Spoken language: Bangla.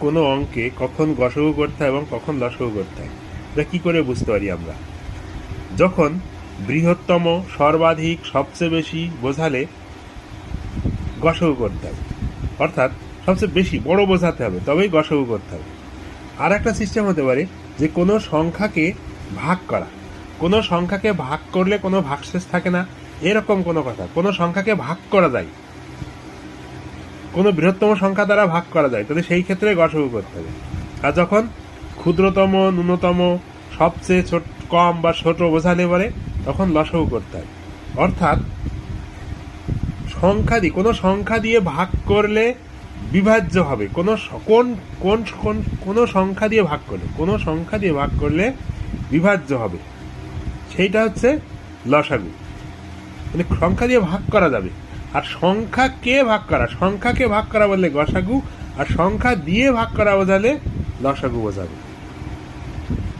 কোনো অঙ্কে কখন গসগু করতে হয় এবং কখন লসগু করতে হয়। এটা কী করে বুঝতে পারি আমরা? যখন বৃহত্তম, সর্বাধিক, সবচেয়ে বেশি বোঝালে গসগু করতে হবে। অর্থাৎ সবচেয়ে বেশি, বড় বোঝাতে হবে, তবেই গসগু করতে হবে। আর একটা সিস্টেম হতে পারে যে কোনো সংখ্যাকে ভাগ করা। কোনো সংখ্যাকে ভাগ করলে কোনো ভাগশেষ থাকে না। এরকম কোনো কথা। কোনো সংখ্যাকে ভাগ করা যায়। কোনো বৃহত্তম সংখ্যা দ্বারা ভাগ করা যায়, তাহলে সেই ক্ষেত্রে গসগু করতে হবে। আর যখন ক্ষুদ্রতম, ন্যূনতম, সবচেয়ে ছোট, কম বা ছোট বোঝালে পারে তখন লসগু করতে হয়। অর্থাৎ, সংখ্যা দিয়ে, কোনো সংখ্যা দিয়ে ভাগ করলে বিভাজ্য হবে। কোনো কোন কোন কোন, কোনো সংখ্যা দিয়ে ভাগ করলে, কোনো সংখ্যা দিয়ে ভাগ করলে বিভাজ্য হবে। সেইটা হচ্ছে লসাগু। মানে সংখ্যা দিয়ে ভাগ করা যাবে। আর সংখ্যাকে ভাগ করা? সংখ্যাকে ভাগ করা বললে গসাগু? আর সংখ্যা দিয়ে ভাগ করা বোঝালে লসাগু বোঝাবে।